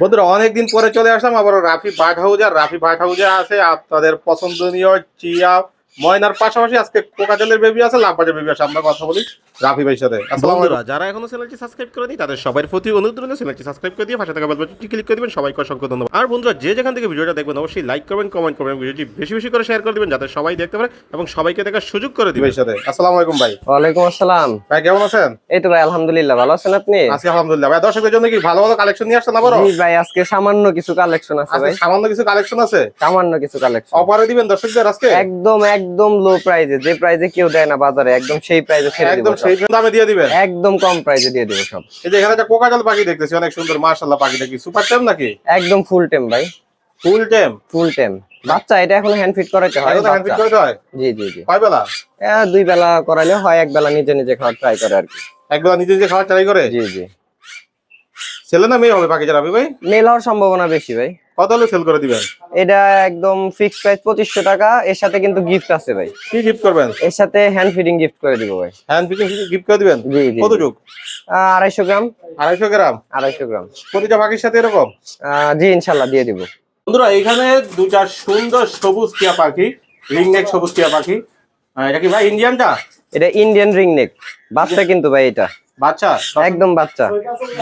বন্ধুরা, অনেকদিন পরে চলে আসলাম আবার রাফি বাট হাউজার রাফি বাঘ হাউজার আছে আপনাদের পছন্দনীয় চিয়া ময়নার পাশাপাশি আজকে কোকাটেলের বেবি আছে লাভবাজের বেবি আছে আমরা কথা বলি রাফি ভাইয়ের সাথে। বন্ধুরা যারা এখনও চ্যানেলটি সাবস্ক্রাইব করেনি তাদের সবার প্রতি অনুরোধ রইল চ্যানেলটি সাবস্ক্রাইব করে দিয়ে পাশে থাকা বেল বাটনটি ক্লিক করে দিবেন। সবাইকে অসংখ্য ধন্যবাদ। আর বন্ধুরা যে যেখান থেকে ভিডিওটা দেখবেন অবশ্যই লাইক করবেন কমেন্ট করবেন ভিডিওটি বেশি বেশি করে শেয়ার করে দিবেন যাতে সবাই দেখতে পারে এবং সবাইকে দেখার সুযোগ করে দিবেন ভাইয়ের সাথে। আসসালামু আলাইকুম ভাই। ওয়ালাইকুম আসসালাম। ভাই কেমন আছেন? এই তো ভাই আলহামদুলিল্লাহ ভালো আছেন আপনি? আজকে আলহামদুলিল্লাহ। ভাই দর্শকদের জন্য কি ভালো ভালো কালেকশন নিয়ে আসছেন আবারও? জি ভাই আজকে সামান্য কিছু কালেকশন আছে ভাই। সামান্য কিছু কালেকশন আছে? সামান্য কিছু কালেকশন অফারে দিবেন দর্শকদের আজকে? একদম একদম লো প্রাইজে যে প্রাইজে কেউ দেয় না বাজারে একদম সেই প্রাইজে ছেড়ে দিব একদম সেই দামে দিয়ে দিবেন? একদম কম প্রাইজে দিয়ে দিব সব। এই যে এখানে একটা কোকাটেল পাখি দেখতেছি অনেক সুন্দর মাশাআল্লাহ পাখিটা কি সুপার টেম নাকি? একদম ফুল টেম ভাই। ফুল টেম ফুল টেম বাচ্চা এটা এখন হ্যান্ড ফিট করাইতে হয়। Hand fit. করতে হয়? জি জি জি। কয় বেলা? দুই বেলা করাইলে হয় এক বেলা নিজে নিজে খাওয়ার ট্রাই করে আর কি। এক বেলা নিজে নিজে খাওয়ার ট্রাই করে? জি জি। ছেলে না মেয়ে হবে পাখি যারা ভাই? মেল হওয়ার সম্ভাবনা বেশি ভাই। কত হলে সেল করে দিবেন? এটা একদম ফিক্সড প্রাইস পঁচিশশো টাকা এর সাথে কিন্তু গিফট আছে ভাই। কি গিফট করবেন? এর সাথে হ্যান্ড ফিডিং গিফট করে দিব ভাই। হ্যান্ড ফিটিং গিফট করে দিবেন? জি জি। কত যুগ? আহ, আড়াইশো গ্রাম। আড়াইশো গ্রাম? আড়াইশো গ্রাম। প্রতিটা পাখির সাথে এরকম? জি ইনশাল্লাহ দিয়ে দিব। বন্ধুরা এখানে দুটা সুন্দর সবুজ টিয়া পাখি রিং নেক সবুজ টিয়া পাখি। এটা কি ভাই ইন্ডিয়ানটা এটা ইন্ডিয়ান রিং নেক বাচ্চা কিন্তু ভাই এটা। বাচ্চা? একদম বাচ্চা।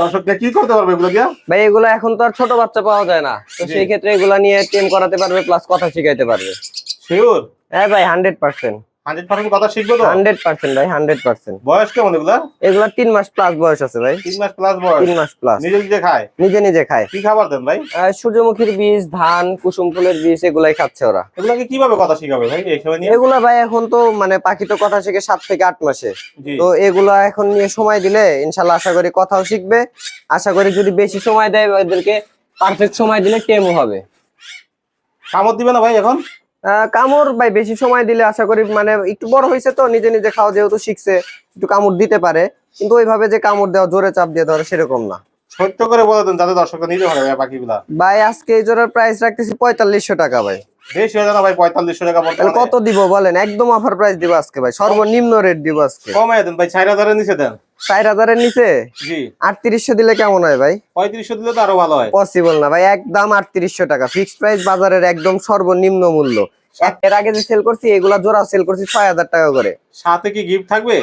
দর্শকরা কি করতে পারবে এগুলো দিয়া ভাই এগুলো এখন তো আর ছোট বাচ্চা পাওয়া যায় না। তো সেই ক্ষেত্রে এগুলা নিয়ে টেম করাতে পারবে প্লাস কথা শিখাইতে পারবে। শিওর হ্যাঁ ভাই হান্ড্রেড পার্সেন্ট কথা শিখব তো? ভাই বয়স কেমন এগুলা? এগুলা মাস প্লাস বয়স আছে ভাই। তিন মাস প্লাস বয়স। মাস প্লাস নিজে নিজে খায়? নিজে নিজে খায়। কি খাবার দেন ভাই? সূর্যমুখীর বীজ ধান কুসুম ফুলের বীজ এগুলাই খাচ্ছে ওরা। এগুলাকে কীভাবে কথা শিখাবে ভাই নিয়ে? এগুলা ভাই এখন তো মানে পাখি তো কথা শিখে সাত থেকে আট মাসে। তো এগুলা এখন নিয়ে সময় দিলে ইনশাল্লাহ আশা করি কথাও শিখবে। আশা করি যদি বেশি সময় দেয় ওদেরকে পারফেক্ট সময় দিলে টেমও হবে। কামড় দিবে না ভাই এখন? কামড় ভাই বেশি সময় দিলে আশা করি মানে একটু বড় হয়েছে তো নিজে নিজে খাওয়া যেহেতু শিখছে একটু কামড় দিতে পারে। কিন্তু ওইভাবে যে কামড় দেওয়া জোরে চাপ দিয়ে ধরে সেরকম না। সত্য করে বলে দেন যাতে দর্শকরা নিতে পারে ভাই ভাই আজকে এই জোড়ার প্রাইস রাখতেছি পঁয়তাল্লিশশো টাকা ভাই। বেশি হয়ে ভাই পঁয়তাল্লিশশো টাকা কত দিব বলেন? একদম অফার প্রাইস দিব আজকে ভাই। সর্বনিম্ন রেট দিব আজকে। কমাই দেন ভাই চার হাজারের নিচে দেন। ষাট হাজারের নিচে? আটত্রিশশো দিলে কেমন হয় ভাই? পঁয়ত্রিশশো দিলে তো আরও ভালো হয়। পসিবল না ভাই একদম আটত্রিশশো টাকা। ফিক্সড প্রাইস বাজারের একদম সর্বনিম্ন মূল্য। এর আগে যে সেল করছি এগুলা জোড়া সেল করছি ছয় হাজার টাকা করে। সাথে কি গিফট থাকবে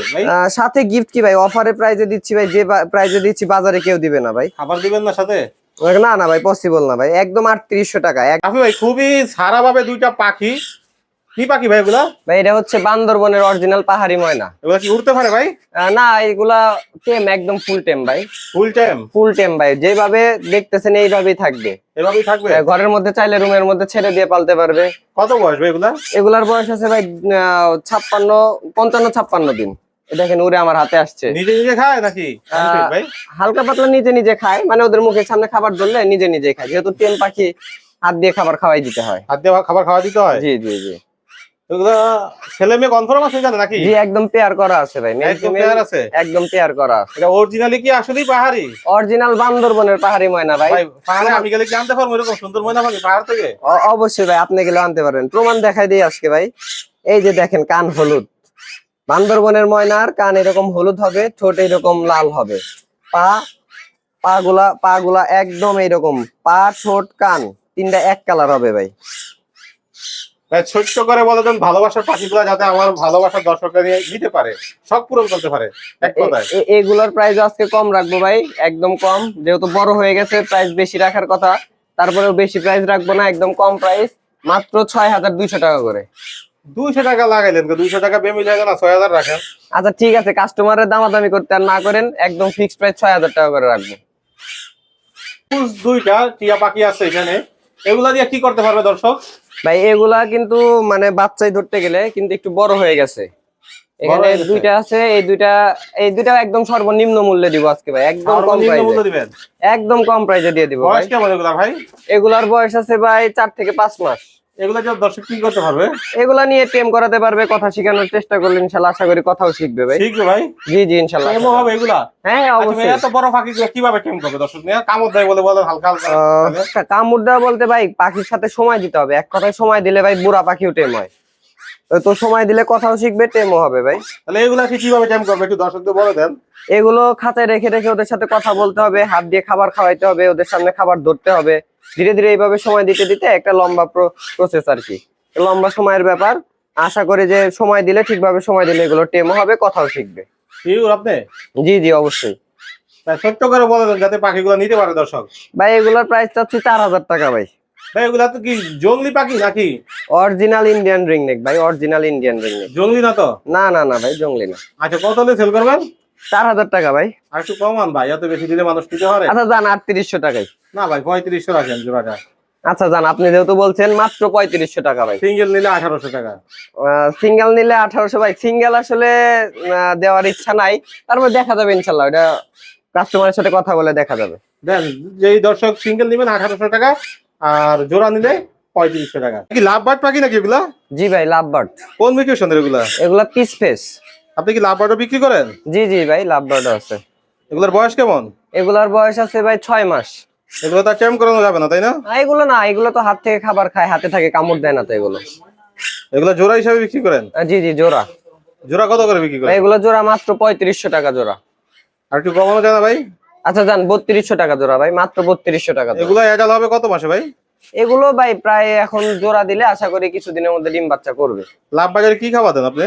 সাথে গিফট কি ভাই? অফারে প্রাইজে দিচ্ছি ভাই যে প্রাইজে দিচ্ছি বাজারে কেউ দিবে না ভাই। খাবার দিবেন না সাথে? না না ভাই পসিবল না ভাই। একদম আটত্রিশশো টাকা ভাই খুবই সারা ভাবে দুইটা পাখি কি পাখি ভাই এগুলা? ভাই এটা হচ্ছে বান্দরবনের অরিজিনাল পাহাড়ি ময়না। এগুলা কি উড়তে পারে ভাই? না এগুলা টেম একদম ফুল টেম ভাই। ফুল টাইম ফুল টেম ভাই যেভাবে দেখতেছেন এইভাবেই থাকবে। এভাবেই থাকবে? ঘরের মধ্যে চাইলে রুমের মধ্যে ছেড়ে দিয়ে পালতে পারবে। কত বয়স ভাই এগুলা? এগুলার বয়স আছে ভাই আহ, ছাপ্পান্ন পঞ্চান্ন ছাপ্পান্ন দিন। দেখেন উড়ে আমার হাতে আসছে। নিজে নিজে খায় নাকি? ভাই? হালকা পাতলা নিজে নিজে খায় মানে ওদের মুখের সামনে খাবার ধরলে নিজে নিজে খায়। যেহেতু টেম পাখি হাত দিয়ে খাবার খাওয়াই দিতে হয়। হাত দিয়ে খাবার খাওয়া দিতে হয়? জি জি জি। ছেলে মেয়ে কনফার্ম আছে জানে নাকি? জি একদম পেয়ার করা আছে ভাই একদম পেয়ার আছে? একদম পেয়ার করা। এটা অরিজিনালি কি আসলেই পাহাড়ি? অরিজিনাল বান্দরবনের পাহাড়ি ময়না ভাই। পাহাড়ে আমি গেলে কি আনতে পারব? এরকম সুন্দর ময়না পাখি পাহাড় থেকে? অবশ্যই ভাই আপনি গেলে আনতে পারবেন। প্রমাণ দেখাই দিই আজকে ভাই। এই যে দেখেন কান হলুদ। বান্দরবনের ময়নার কান এরকম হলুদ হবে ঠোঁট এরকম লাল হবে। পা পা গুলা পা গুলা একদম এইরকম। পা ঠোঁট কান তিনটা এক কালার হবে ভাই। ছোট্ট করে বলে দেন ভালোবাসার পাখিগুলো যাতে আমার ভালোবাসার দর্শকরা নিয়ে নিতে পারে সব পূরণ করতে পারে এক কথায়। এগুলোর প্রাইস আজকে কম রাখব ভাই একদম কম। যেহেতু বড় হয়ে গেছে প্রাইস বেশি রাখার কথা তারপরেও বেশি প্রাইস রাখব না একদম কম প্রাইস মাত্র ছয় হাজার দুইশো টাকা করে। দুইশো টাকা লাগাইলেন দুইশো টাকা বেমিল হয়ে না ছয় হাজার রাখেন। আচ্ছা ঠিক আছে কাস্টমারের দামাদামি করতে আর না করেন একদম ফিক্সড প্রাইস ছয় হাজার টাকা করে রাখব। দুইটা টিয়া পাখি আছে এখানে। এগুলা দিয়ে কি করতে পারবে দর্শক? ভাই এগুলা কিন্তু মানে বাচ্চাই ধরতে গেলে কিন্তু একটু বড় হয়ে গেছে। এখানে দুইটা আছে এই দুইটা এই দুইটা একদম সর্বনিম্ন মূল্যে দিব আজকে ভাই একদম কম প্রাইসে একদম কম প্রাইসে দিয়ে দিব ভাই। বয়স কেমন এগুলা ভাই? এগুলার বয়স আছে ভাই চার থেকে পাঁচ মাস। এগুলা দিয়ে দর্শক কি করতে পারবে? এগুলা নিয়ে টেম করাতে পারবে কথা শেখানোর চেষ্টা করলে ইনশাল্লাহ আশা করি কথাও শিখবে ভাই। শিখবে ভাই? জি জি ইনশাল্লাহ। কেমন হবে এগুলা? হ্যাঁ ভাই, অবশ্যই। এত বড় পাখি কীভাবে কেম করবে দর্শক নিয়ে? কামড় দেয় বলে বলে হালকা হালকা কামড় দেওয়া বলতে ভাই পাখির সাথে সময় দিতে হবে। এক কথায় সময় দিলে ভাই বুড়া পাখিও টেম হয়। তো সময় দিলে কথাও শিখবে টেমও হবে ভাই। তাহলে কীভাবে করবে একটু দর্শকদের বলে দেন। এগুলো খাঁচায় রেখে রেখে ওদের সাথে কথা বলতে হবে হাত দিয়ে খাবার খাওয়াইতে হবে ওদের সামনে খাবার ধরতে হবে। ধীরে ধীরে এইভাবে সময় দিতে দিতে একটা লম্বা প্রসেস আর কি। লম্বা সময়ের ব্যাপার। আশা করি যে সময় দিলে ঠিকভাবে সময় দিলে এগুলো টেমও হবে কথাও শিখবে। আপনি? জি জি অবশ্যই। ছোট্ট করে বলে দেন যাতে পাখিগুলো নিতে পারে দর্শক। ভাই এগুলোর প্রাইস চাচ্ছি চার হাজার টাকা ভাই। ভাই এগুলা তো কি জঙ্গলি পাখি নাকি? অরিজিনাল ইন্ডিয়ান ভাই অরিজিনাল ইন্ডিয়ান জঙ্গলি না তো? না না না ভাই জঙ্গলি না। আচ্ছা কত হলে সেল করবেন? চার হাজার টাকা ভাই। আর একটু কমান ভাই এত বেশি দিলে মানুষ নিতে পারে? আচ্ছা যান আটত্রিশশো টাকাই না ভাই পঁয়ত্রিশশো রাখেন জোড়াটা। আচ্ছা যান আপনি যেহেতু বলছেন মাত্র পঁয়ত্রিশশো টাকা ভাই। সিঙ্গেল নিলে আঠারোশো টাকা। সিঙ্গেল নিলে আঠারোশো ভাই। সিঙ্গেল আসলে দেওয়ার ইচ্ছা নাই। তারপর দেখা যাবে ইনশাল্লাহ। ওটা কাস্টমারের সাথে কথা বলে দেখা যাবে। দেন যেই দর্শক সিঙ্গেল নেবেন আঠারোশো টাকা আর জোড়া নিলে পঁয়ত্রিশশো টাকা। কি লাভ বার্ড পাখি নাকি এগুলা? জি ভাই লাভ বার্ড কোন মিউটেশনের এগুলা? এগুলা পিস ফেস আপনি কি লাভ বার্ডও বিক্রি করেন? জি জি ভাই লাভ বার্ড আছে। এগুলোর বয়স কেমন? এগুলার বয়স আছে ভাই ছয় মাস। এগুলো তো চ্যাম করানো যাবে না তাই না? এগুলো না এগুলো তো হাত থেকে খাবার খায় হাতে থাকে কামড় দেয় না তো এগুলো। এগুলো জোড়া হিসাবে বিক্রি করেন? জি জি জোড়া। জোড়া কত করে বিক্রি করেন? এগুলো জোড়া মাত্র পঁয়ত্রিশশো টাকা জোড়া। আর একটু কমানো যায় না ভাই? আচ্ছা যান বত্রিশশো টাকা জোড়া ভাই মাত্র বত্রিশশো টাকা এগুলো অ্যাডাল হবে কত মাসে ভাই? এগুলো ভাই প্রায় এখন জোড়া দিলে আশা করি কিছুদিনের মধ্যে ডিম বাচ্চা করবে। লাভ বাজারে কি খাওয়া দেন আপনি?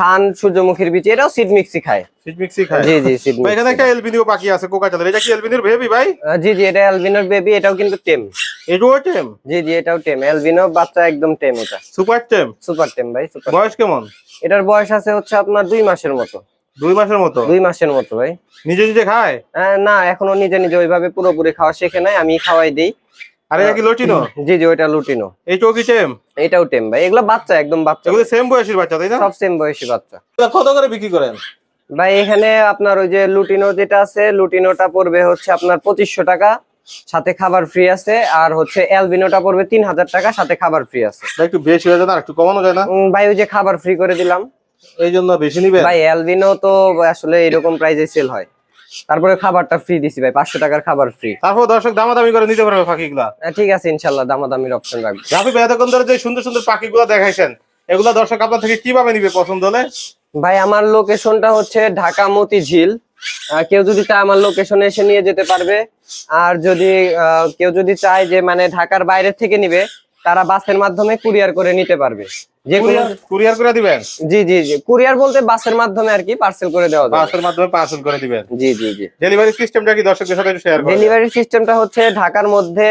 ধান সূর্যমুখীর বীজ এটাও সিড মিক্সি খায়। সিট মিক্সি খায়? জি জি সিড ভাই এখানে একটা এলবিনিও পাখি আছে কোকা চালের। এটা কি এলবিনির বেবি ভাই? জি জি এটা অ্যালবিনোর বেবি এটাও কিন্তু টেম। এটাও টেম? জি জি এটাও টেম। অ্যালবিনো বাচ্চা একদম টেম এটা। সুপার টেম? সুপার টেম ভাই সুপার বয়স কেমন? এটার বয়স আছে হচ্ছে আপনার দুই মাসের মতো। দুই মাসের মতো? দুই মাসের মতো ভাই। নিজে নিজে খায়? না এখনও নিজে নিজে ওইভাবে পুরোপুরি খাওয়া শেখে নাই আমি খাওয়াই দিই। আরে কি লটিনো? জি জি ওইটা লুটিনো। এই চৌকি টেম এটাও টেম ভাই এগুলো বাচ্চা একদম বাচ্চা। এগুলো সেম বয়সের বাচ্চা তাই না? সব সেম বয়সী বাচ্চা। কত করে বিক্রি করেন? ভাই এখানে আপনার ওই যে লুটিনো যেটা আছে লুটিনোটা পড়বে হচ্ছে আপনার পঁচিশশো টাকা সাথে খাবার ফ্রি আছে আর হচ্ছে অ্যালবিনোটা পড়বে তিন হাজার টাকা সাথে খাবার ফ্রি আছে। ভাই একটু বেশি হয়ে যায় না একটু কমানো যায় না? ভাই ওই যে খাবার ফ্রি করে দিলাম। এই জন্য বেশি নিবেন? ভাই অ্যালবিনো তো আসলে এরকম প্রাইজে সেল হয়। তারপরে খাবারটা ফ্রি দিছি ভাই পাঁচশো টাকার খাবার ফ্রি তারপর দর্শক দামাদামি করে নিতে পারবে পাখিগুলা। ঠিক আছে ইনশাল্লাহ দামাদামির অপশন রাখব। রাফি ভাই এতক্ষণ ধরে যে সুন্দর সুন্দর পাখিগুলো দেখাইছেন এগুলা দর্শক আপনার থেকে কীভাবে নিবে পছন্দ হলে? ভাই আমার লোকেশনটা হচ্ছে ঢাকা মতিঝিল। কেউ যদি চায় আমার লোকেশনে এসে নিয়ে যেতে পারবে। আর যদি কেউ যদি চায় যে মানে ঢাকার বাইরে থেকে নিবে তারা বাসের মাধ্যমে কুরিয়ার করে নিতে পারবে। যে কুরিয়ার করে দিবেন? জি জি জি। কুরিয়ার বলতে বাসের মাধ্যমে আর কি পার্সেল করে দেওয়া যাবে। বাসের মাধ্যমে পার্সেল করে দিবেন? জি জি জি। ডেলিভারি সিস্টেমটা কি দর্শকদের সাথে একটু শেয়ার করবেন ডেলিভারি সিস্টেমটা হচ্ছে ঢাকার মধ্যে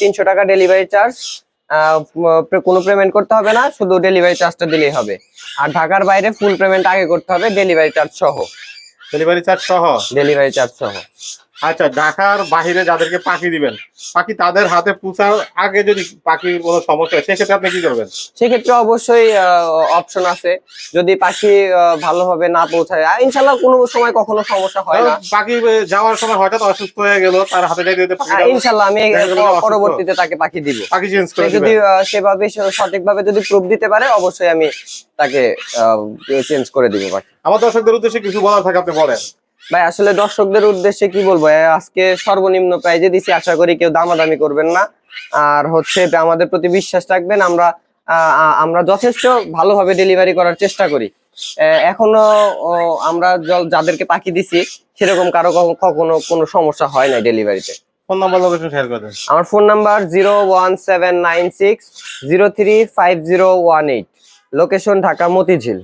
তিনশো টাকা ডেলিভারি চার্জ কোনো পেমেন্ট করতে হবে না শুধু ডেলিভারি চার্জটা দিলেই হবে। আর ঢাকার বাইরে ফুল পেমেন্ট আগে করতে হবে ডেলিভারি চার্জ সহ। ডেলিভারি চার্জ সহ? ডেলিভারি চার্জ সহ। আচ্ছা ঢাকার বাহিরে যাদেরকে পাখি দিবেন পাখি তাদের হাতে পুষার আগে যদি পাখির কোনো সমস্যা হয় সেক্ষেত্রে আপনি কি করবেন? সেক্ষেত্রে অবশ্যই অপশন আছে। যদি পাখি ভালোভাবে না পৌঁছায় ইনশাল্লাহ কোনো সময় কখনো সমস্যা হয় না। পাখি যাওয়ার সময় হঠাৎ অসুস্থ হয়ে গেল তার হাতে ইনশাল্লাহ আমি। পরবর্তীতে তাকে পাখি দিব। পাখি চেঞ্জ করে যদি সেভাবে সঠিকভাবে যদি প্রুফ দিতে পারে অবশ্যই আমি তাকে চেঞ্জ করে দিব পাখি। আমার দর্শকদের উদ্দেশ্যে কিছু বলার থাকে আপনি বলেন। ভাই আসলে দর্শকদের উদ্দেশ্যে কি বলব আজকে সর্বনিম্ন প্রাইজে দিছি আশা করি কেউ দামাদামি করবেন না। আর হচ্ছে আমাদের প্রতি বিশ্বাস রাখবেন আমরা আমরা যথেষ্ট ভালোভাবে ডেলিভারি করার চেষ্টা করি। এখনও আমরা যাদেরকে পাখি দিছি সেরকম কারও কখনো- কোনো সমস্যা হয় না ডেলিভারিতে ফোন নাম্বার লোকেশন শেয়ার করে আমার phone number zero one seven nine six zero three five zero one eight. Location Dhaka Motijheel.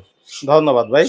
ধন্যবাদ ভাই।